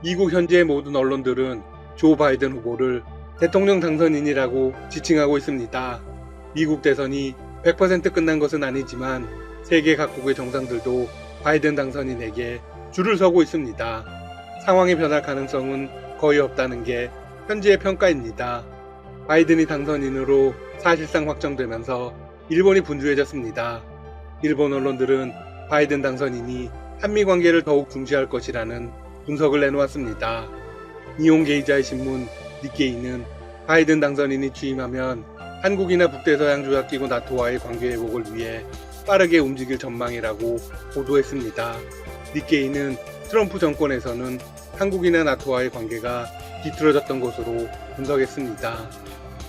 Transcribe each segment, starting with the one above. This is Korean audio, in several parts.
미국 현지의 모든 언론들은 조 바이든 후보를 대통령 당선인이라고 지칭하고 있습니다. 미국 대선이 100% 끝난 것은 아니지만 세계 각국의 정상들도 바이든 당선인에게 줄을 서고 있습니다. 상황이 변할 가능성은 거의 없다는 게 현지의 평가입니다. 바이든이 당선인으로 사실상 확정되면서 일본이 분주해졌습니다. 일본 언론들은 바이든 당선인이 한미 관계를 더욱 중시할 것이라는 분석을 내놓았습니다. 이용 게이자의 신문 니케이는 바이든 당선인이 취임하면 한국이나 북대서양 조약기구 나토와의 관계 회복을 위해 빠르게 움직일 전망이라고 보도했습니다. 니케이는 트럼프 정권에서는 한국이나 나토와의 관계가 뒤틀어졌던 것으로 분석했습니다.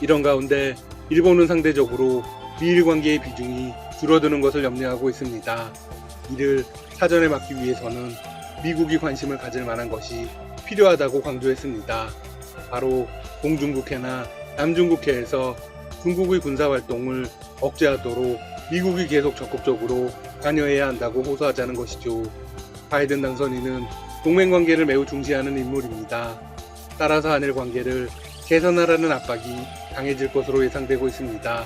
이런 가운데 일본은 상대적으로 미일 관계의 비중이 줄어드는 것을 염려하고 있습니다. 이를 사전에 막기 위해서는 미국이 관심을 가질 만한 것이 필요하다고 강조했습니다. 바로 동중국해나 남중국해에서 중국의 군사활동을 억제하도록 미국이 계속 적극적으로 관여해야 한다고 호소하자는 것이죠. 바이든 당선인은 동맹 관계를 매우 중시하는 인물입니다. 따라서 한일 관계를 개선하라는 압박이 강해질 것으로 예상되고 있습니다.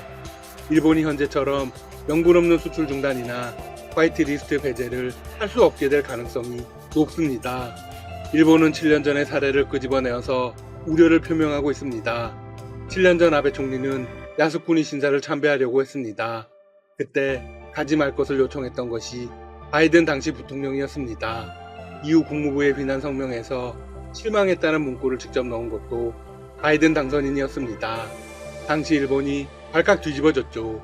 일본이 현재처럼 명분 없는 수출 중단이나 화이트 리스트 배제를 할 수 없게 될 가능성이 높습니다. 일본은 7년 전의 사례를 끄집어내어서 우려를 표명하고 있습니다. 7년 전 아베 총리는 야스쿠니 신사를 참배하려고 했습니다. 그때 가지 말 것을 요청했던 것이 바이든 당시 부통령이었습니다. 이후 국무부의 비난 성명에서 실망했다는 문구를 직접 넣은 것도 바이든 당선인이었습니다. 당시 일본이 발칵 뒤집어졌죠.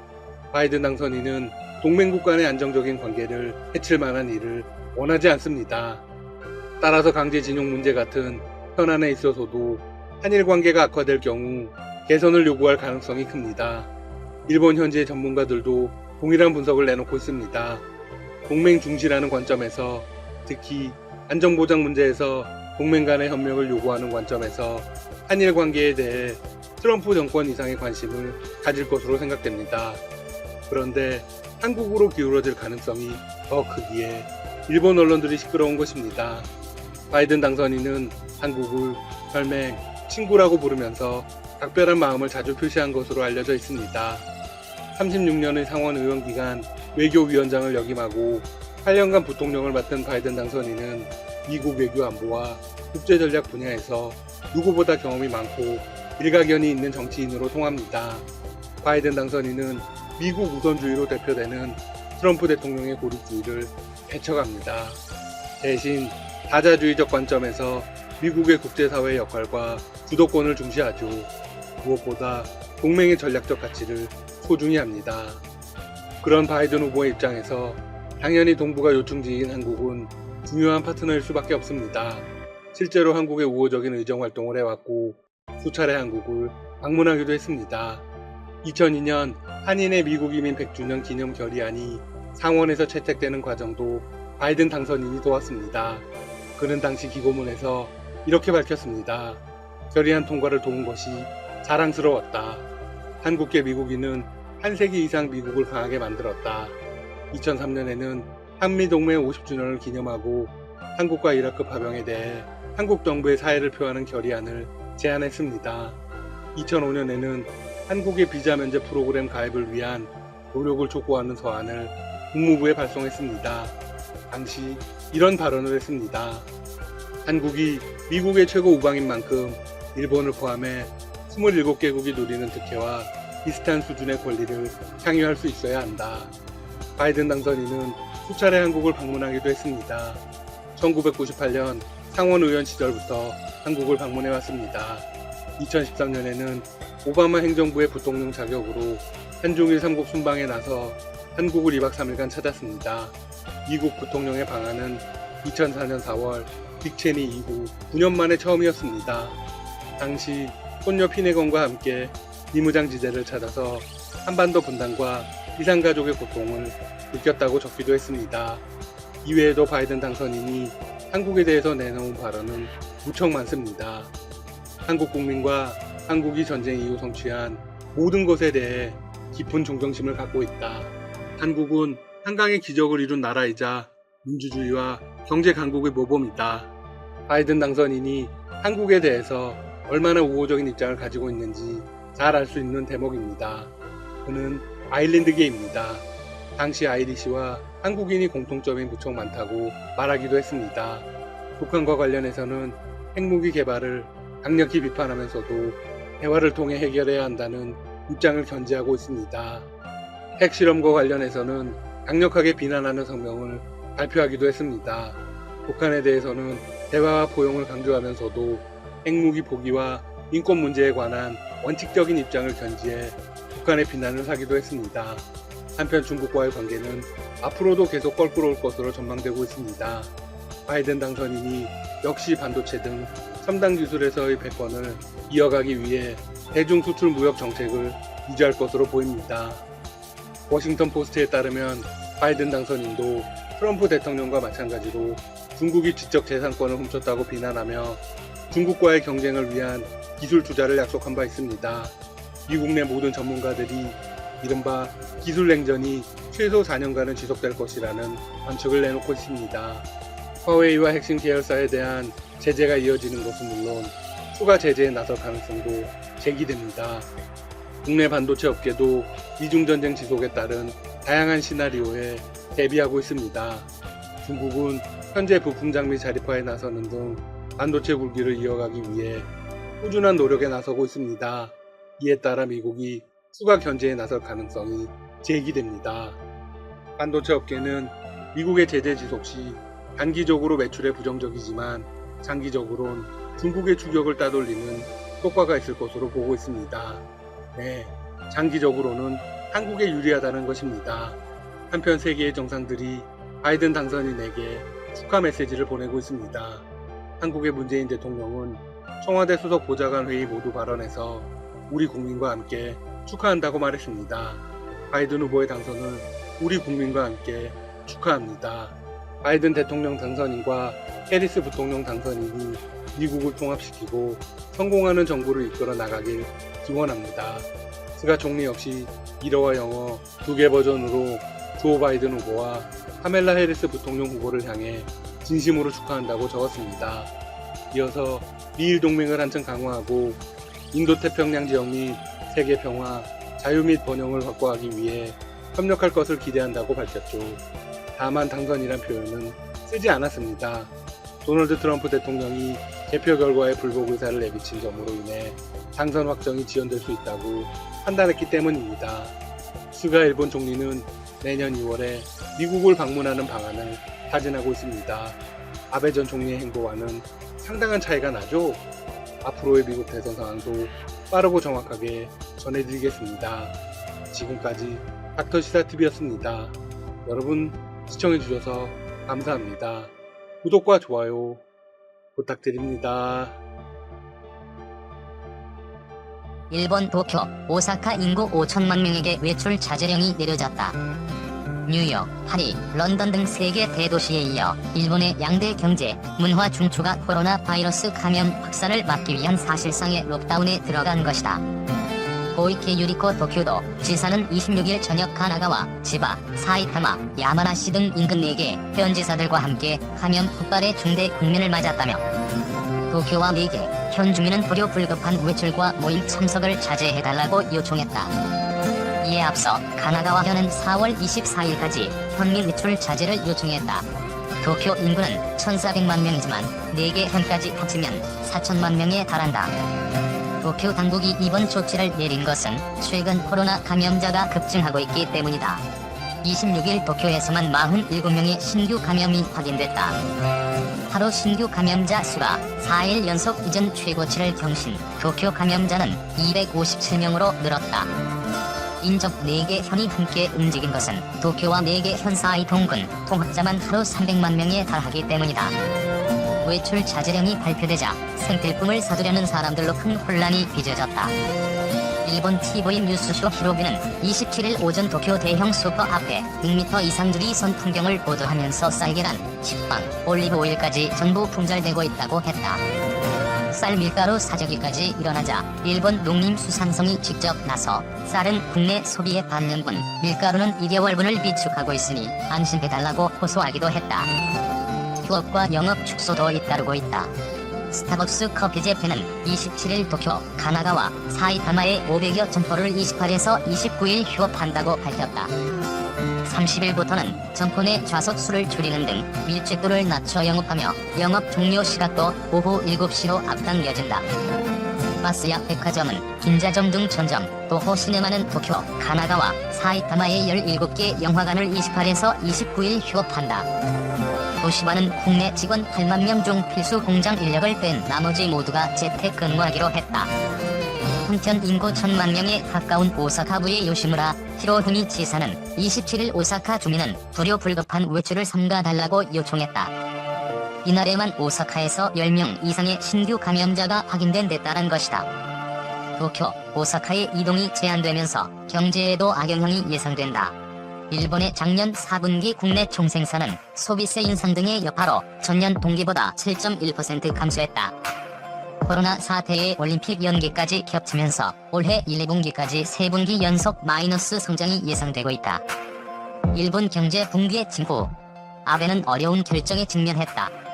바이든 당선인은 동맹국 간의 안정적인 관계를 해칠 만한 일을 원하지 않습니다. 따라서 강제징용 문제 같은 현안에 있어서도 한일 관계가 악화될 경우 개선을 요구할 가능성이 큽니다. 일본 현지의 전문가들도 동일한 분석을 내놓고 있습니다. 동맹 중시라는 관점에서 특히 안전보장 문제에서 동맹 간의 협력을 요구하는 관점에서 한일 관계에 대해 트럼프 정권 이상의 관심을 가질 것으로 생각됩니다. 그런데 한국으로 기울어질 가능성이 더 크기에 일본 언론들이 시끄러운 것입니다. 바이든 당선인은 한국을 별명 친구라고 부르면서 각별한 마음을 자주 표시한 것으로 알려져 있습니다. 36년의 상원 의원 기간 외교위원장을 역임하고 8년간 부통령을 맡은 바이든 당선인은 미국 외교 안보와 국제 전략 분야에서 누구보다 경험이 많고 일가견이 있는 정치인으로 통합니다. 바이든 당선인은 미국 우선주의로 대표되는 트럼프 대통령의 고립주의를 헤쳐갑니다. 대신 다자주의적 관점에서 미국의 국제사회의 역할과 주도권을 중시하죠. 무엇보다 동맹의 전략적 가치를 소중히 합니다. 그런 바이든 후보의 입장에서 당연히 동북아 요충지인 한국은 중요한 파트너일 수밖에 없습니다. 실제로 한국의 우호적인 의정 활동을 해왔고 수차례 한국을 방문하기도 했습니다. 2002년 한인의 미국 이민 100주년 기념 결의안이 상원에서 채택되는 과정도 바이든 당선인이 도왔습니다. 그는 당시 기고문에서 이렇게 밝혔습니다. 결의안 통과를 도운 것이 자랑스러웠다. 한국계 미국인은 한 세기 이상 미국을 강하게 만들었다. 2003년에는 한미동맹 50주년을 기념하고 한국과 이라크 파병에 대해 한국 정부의 사의를 표하는 결의안을 제안했습니다. 2005년에는 한국의 비자 면제 프로그램 가입을 위한 노력을 촉구하는 서한을 국무부에 발송했습니다. 당시 이런 발언을 했습니다. 한국이 미국의 최고 우방인 만큼 일본을 포함해 27개국이 누리는 특혜와 비슷한 수준의 권리를 향유할 수 있어야 한다. 바이든 당선인은 수차례 한국을 방문하기도 했습니다. 1998년 상원 의원 시절부터 한국을 방문해 왔습니다. 2013년에는 오바마 행정부의 부통령 자격으로 한중일 삼국 순방에 나서 한국을 2박 3일간 찾았습니다. 미국 부통령의 방한은 2004년 4월 딕 체니 이후 9년 만에 처음이었습니다. 당시 손녀 피네건과 함께 니무장지대를 찾아서 한반도 분단과 이산가족의 고통을 느꼈다고 적기도 했습니다. 이외에도 바이든 당선인이 한국에 대해서 내놓은 발언은 무척 많습니다. 한국 국민과 한국이 전쟁 이후 성취한 모든 것에 대해 깊은 존경심을 갖고 있다. 한국은 한강의 기적을 이룬 나라이자 민주주의와 경제 강국의 모범이다. 바이든 당선인이 한국에 대해서 얼마나 우호적인 입장을 가지고 있는지 잘 알 수 있는 대목입니다. 그는 아일랜드계입니다. 당시 아이리시와 한국인이 공통점이 무척 많다고 말하기도 했습니다. 북한과 관련해서는 핵무기 개발을 강력히 비판하면서도 대화를 통해 해결해야 한다는 입장을 견지하고 있습니다. 핵실험과 관련해서는 강력하게 비난하는 성명을 발표하기도 했습니다. 북한에 대해서는 대화와 포용을 강조하면서도 핵무기 포기와 인권 문제에 관한 원칙적인 입장을 견지해 북한의 비난을 하기도 했습니다. 한편 중국과의 관계는 앞으로도 계속 껄끄러울 것으로 전망되고 있습니다. 바이든 당선인이 역시 반도체 등 첨단 기술에서의 패권을 이어가기 위해 대중 수출 무역 정책을 유지할 것으로 보입니다. 워싱턴 포스트에 따르면 바이든 당선인도 트럼프 대통령과 마찬가지로 중국이 지적 재산권을 훔쳤다고 비난하며 중국과의 경쟁을 위한 기술 투자를 약속한 바 있습니다. 미국 내 모든 전문가들이 이른바 기술 냉전이 최소 4년간은 지속될 것이라는 관측을 내놓고 있습니다. 화웨이와 핵심 계열사에 대한 제재가 이어지는 것은 물론 추가 제재에 나설 가능성도 제기됩니다. 국내 반도체 업계도 미중 전쟁 지속에 따른 다양한 시나리오에 대비하고 있습니다. 중국은 현재 부품 장비 자립화에 나서는 등 반도체 굴기를 이어가기 위해 꾸준한 노력에 나서고 있습니다. 이에 따라 미국이 추가 견제에 나설 가능성이 제기됩니다. 반도체 업계는 미국의 제재 지속 시 단기적으로 매출에 부정적이지만 장기적으로는 중국의 추격을 따돌리는 효과가 있을 것으로 보고 있습니다. 네, 장기적으로는 한국에 유리하다는 것입니다. 한편 세계의 정상들이 바이든 당선인에게 축하 메시지를 보내고 있습니다. 한국의 문재인 대통령은 청와대 수석 보좌관 회의 모두 발언에서 우리 국민과 함께 축하한다고 말했습니다. 바이든 후보의 당선을 우리 국민과 함께 축하합니다. 바이든 대통령 당선인과 해리스 부통령 당선인이 미국을 통합시키고 성공하는 정부를 이끌어 나가길 기원합니다. 스가 총리 역시 일어와 영어 두 개 버전으로 조 바이든 후보와 카멜라 해리스 부통령 후보를 향해 진심으로 축하한다고 적었습니다. 이어서 미일 동맹을 한층 강화하고 인도 태평양 지역 및 세계 평화, 자유 및 번영을 확보하기 위해 협력할 것을 기대한다고 밝혔죠. 다만 당선이란 표현은 쓰지 않았습니다. 도널드 트럼프 대통령이 개표 결과에 불복 의사를 내비친 점으로 인해 당선 확정이 지연될 수 있다고 판단했기 때문입니다. 스가 일본 총리는 내년 2월에 미국을 방문하는 방안을 타진하고 있습니다. 아베 전 총리의 행보와는 상당한 차이가 나죠? 앞으로의 미국 대선 상황도 빠르고 정확하게 전해드리겠습니다. 지금까지 닥터 시사TV였습니다. 여러분 시청해주셔서 감사합니다. 구독과 좋아요 부탁드립니다. 일본 도쿄, 오사카 인구 5천만 명에게 외출 자제령이 내려졌다. 뉴욕, 파리, 런던 등 세계 대도시에 이어 일본의 양대 경제, 문화 중추가 코로나 바이러스 감염 확산을 막기 위한 사실상의 록다운에 들어간 것이다. 고이케 유리코 도쿄도 지사는 26일 저녁 가나가와 지바, 사이타마, 야마나시 등 인근 4개 현지사들과 함께 감염 폭발의 중대 국면을 맞았다며 도쿄와 4개 현 주민은 불효 불급한 외출과 모임 참석을 자제해달라고 요청했다. 이에 앞서 가나가와 현은 4월 24일까지 현민 외출 자제를 요청했다. 도쿄 인구는 1,400만 명이지만 4개 현까지 합치면 4천만 명에 달한다. 도쿄 당국이 이번 조치를 내린 것은 최근 코로나 감염자가 급증하고 있기 때문이다. 26일 도쿄에서만 47명의 신규 감염이 확인됐다. 하루 신규 감염자 수가 4일 연속 이전 최고치를 경신, 도쿄 감염자는 257명으로 늘었다. 인접 4개 현이 함께 움직인 것은 도쿄와 4개 현 사이 동근, 통합자만 하루 300만 명에 달하기 때문이다. 외출 자제령이 발표되자 생필품을 사두려는 사람들로 큰 혼란이 빚어졌다. 일본 TV 뉴스쇼 히로비는 27일 오전 도쿄 대형 슈퍼 앞에 6m 이상 줄이 선 풍경을 보도하면서 쌀계란, 식빵, 올리브 오일까지 전부 품절되고 있다고 했다. 쌀 밀가루 사재기까지 일어나자 일본 농림수산성이 직접 나서 쌀은 국내 소비의 반년분, 밀가루는 2개월분을 비축하고 있으니 안심해달라고 호소하기도 했다. 휴업과 영업 축소도 잇따르고 있다. 스타벅스 커피 재팬은 27일 도쿄, 가나가와 사이타마의 500여 점포를 28에서 29일 휴업한다고 밝혔다. 30일부터는 점포 내 좌석수를 줄이는 등 밀집도를 낮춰 영업하며 영업 종료 시각도 오후 7시로 앞당겨진다. 마스야 백화점은 긴자점 등 전점, 도호 시네마는 도쿄, 가나가와 사이타마의 17개 영화관을 28에서 29일 휴업한다. 도시바는 국내 직원 8만 명 중 필수 공장 인력을 뺀 나머지 모두가 재택근무하기로 했다. 한편 인구 천만 명에 가까운 오사카부의 요시무라 히로후미 지사는 27일 오사카 주민은 불효 불급한 외출을 삼가달라고 요청했다. 이날에만 오사카에서 10명 이상의 신규 감염자가 확인된 데 따른 것이다. 도쿄, 오사카의 이동이 제한되면서 경제에도 악영향이 예상된다. 일본의 작년 4분기 국내 총생산은 소비세 인상 등의 여파로 전년 동기보다 7.1% 감소했다. 코로나 사태의 올림픽 연기까지 겹치면서 올해 1, 2분기까지 3분기 연속 마이너스 성장이 예상되고 있다. 일본 경제 붕괴 징후 아베는 어려운 결정에 직면했다.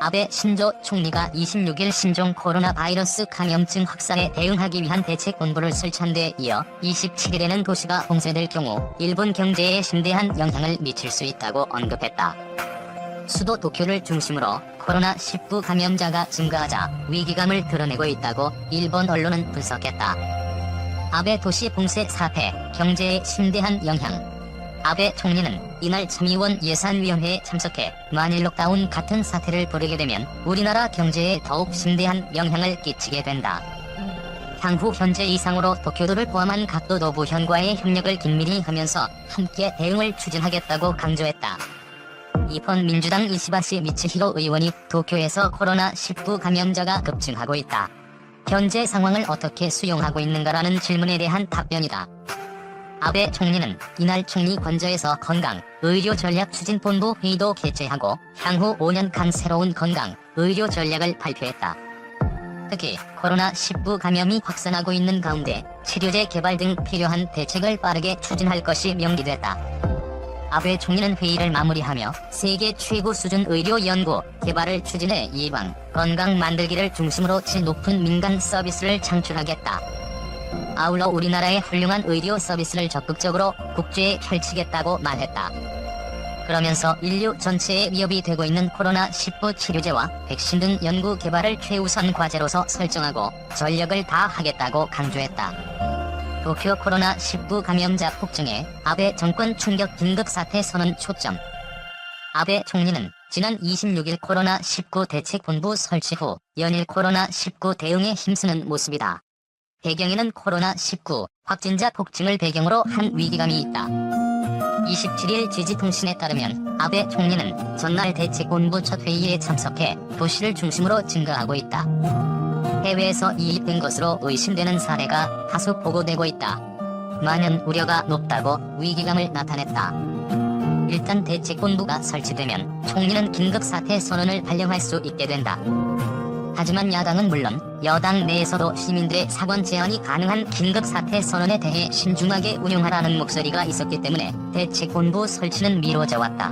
아베 신조 총리가 26일 신종 코로나 바이러스 감염증 확산에 대응하기 위한 대책 본부를 설치한 데 이어 27일에는 도시가 봉쇄될 경우 일본 경제에 심대한 영향을 미칠 수 있다고 언급했다. 수도 도쿄를 중심으로 코로나19 감염자가 증가하자 위기감을 드러내고 있다고 일본 언론은 분석했다. 아베 도시 봉쇄 사태, 경제에 심대한 영향. 아베 총리는 이날 참의원 예산위원회에 참석해 만일 록다운 같은 사태를 벌이게 되면 우리나라 경제에 더욱 심대한 영향을 끼치게 된다. 향후 현재 이상으로 도쿄도를 포함한 각 도 도부 현과의 협력을 긴밀히 하면서 함께 대응을 추진하겠다고 강조했다. 이번 민주당 이시바시 미츠히로 의원이 도쿄에서 코로나19 감염자가 급증하고 있다. 현재 상황을 어떻게 수용하고 있는가라는 질문에 대한 답변이다. 아베 총리는 이날 총리 관저에서 건강, 의료 전략 추진본부 회의도 개최하고 향후 5년간 새로운 건강, 의료 전략을 발표했다. 특히 코로나19 감염이 확산하고 있는 가운데 치료제 개발 등 필요한 대책을 빠르게 추진할 것이 명기됐다. 아베 총리는 회의를 마무리하며 세계 최고 수준 의료 연구, 개발을 추진해 예방, 건강 만들기를 중심으로 질 높은 민간 서비스를 창출하겠다. 아울러 우리나라의 훌륭한 의료 서비스를 적극적으로 국제에 펼치겠다고 말했다. 그러면서 인류 전체에 위협이 되고 있는 코로나19 치료제와 백신 등 연구 개발을 최우선 과제로서 설정하고 전력을 다하겠다고 강조했다. 도쿄 코로나19 감염자 폭증에 아베 정권 충격 긴급 사태 선언 초점. 아베 총리는 지난 26일 코로나19 대책본부 설치 후 연일 코로나19 대응에 힘쓰는 모습이다. 배경에는 코로나19 확진자 폭증을 배경으로 한 위기감이 있다. 27일 지지통신에 따르면 아베 총리는 전날 대책본부 첫 회의에 참석해 도시를 중심으로 증가하고 있다. 해외에서 이입된 것으로 의심되는 사례가 다수 보고되고 있다. 많은 우려가 높다고 위기감을 나타냈다. 일단 대책본부가 설치되면 총리는 긴급사태 선언을 발령할 수 있게 된다. 하지만 야당은 물론 여당 내에서도 시민들의 사권 제한이 가능한 긴급사태 선언에 대해 신중하게 운용하라는 목소리가 있었기 때문에 대책본부 설치는 미뤄져 왔다.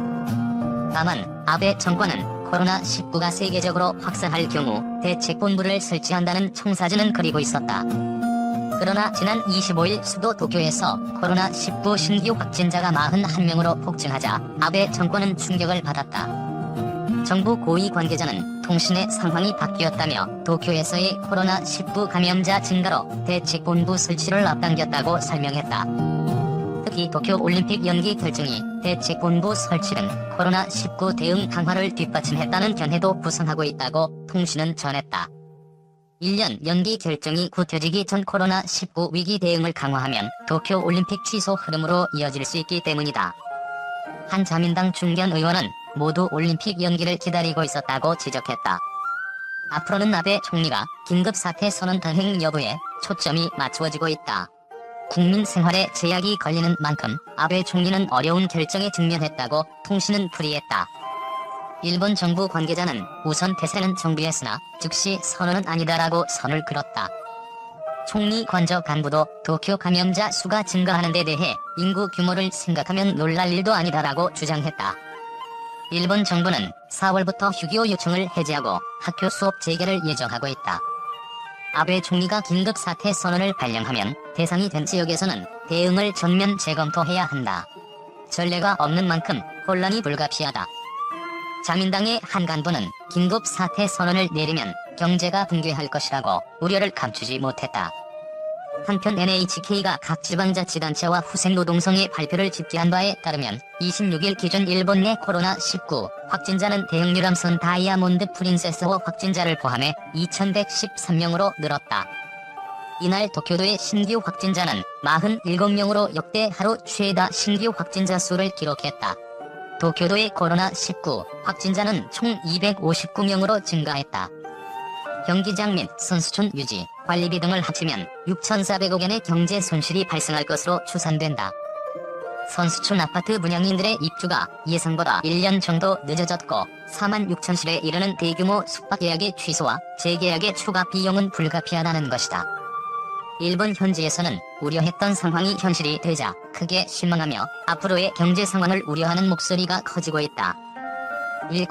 다만 아베 정권은 코로나19가 세계적으로 확산할 경우 대책본부를 설치한다는 청사진은 그리고 있었다. 그러나 지난 25일 수도 도쿄에서 코로나19 신규 확진자가 41명으로 폭증하자 아베 정권은 충격을 받았다. 정부 고위 관계자는 통신의 상황이 바뀌었다며 도쿄에서의 코로나19 감염자 증가로 대책본부 설치를 앞당겼다고 설명했다. 특히 도쿄 올림픽 연기 결정이 대책본부 설치는 코로나19 대응 강화를 뒷받침했다는 견해도 구성하고 있다고 통신은 전했다. 1년 연기 결정이 굳혀지기 전 코로나19 위기 대응을 강화하면 도쿄 올림픽 취소 흐름으로 이어질 수 있기 때문이다. 한 자민당 중견 의원은 모두 올림픽 연기를 기다리고 있었다고 지적했다. 앞으로는 아베 총리가 긴급 사태 선언 단행 여부에 초점이 맞추어지고 있다. 국민 생활에 제약이 걸리는 만큼 아베 총리는 어려운 결정에 직면했다고 통신은 풀이했다. 일본 정부 관계자는 우선 태세는 정비했으나 즉시 선언은 아니다라고 선을 그었다. 총리 관저 간부도 도쿄 감염자 수가 증가하는 데 대해 인구 규모를 생각하면 놀랄 일도 아니다라고 주장했다. 일본 정부는 4월부터 휴교 요청을 해제하고 학교 수업 재개를 예정하고 있다. 아베 총리가 긴급 사태 선언을 발령하면 대상이 된 지역에서는 대응을 전면 재검토해야 한다. 전례가 없는 만큼 혼란이 불가피하다. 자민당의 한 간부는 긴급 사태 선언을 내리면 경제가 붕괴할 것이라고 우려를 감추지 못했다. 한편 NHK가 각 지방자치단체와 후생노동성의 발표를 집계한 바에 따르면 26일 기준 일본 내 코로나19 확진자는 대형 유람선 다이아몬드 프린세스호 확진자를 포함해 2113명으로 늘었다. 이날 도쿄도의 신규 확진자는 47명으로 역대 하루 최다 신규 확진자 수를 기록했다. 도쿄도의 코로나19 확진자는 총 259명으로 증가했다. 경기장 및 선수촌 유지, 관리비 등을 합치면 6,400억 원의 경제 손실이 발생할 것으로 추산된다. 선수촌 아파트 분양인들의 입주가 예상보다 1년 정도 늦어졌고 4만 6천실에 이르는 대규모 숙박 예약의 취소와 재계약의 추가 비용은 불가피하다는 것이다. 일본 현지에서는 우려했던 상황이 현실이 되자 크게 실망하며 앞으로의 경제 상황을 우려하는 목소리가 커지고 있다. 일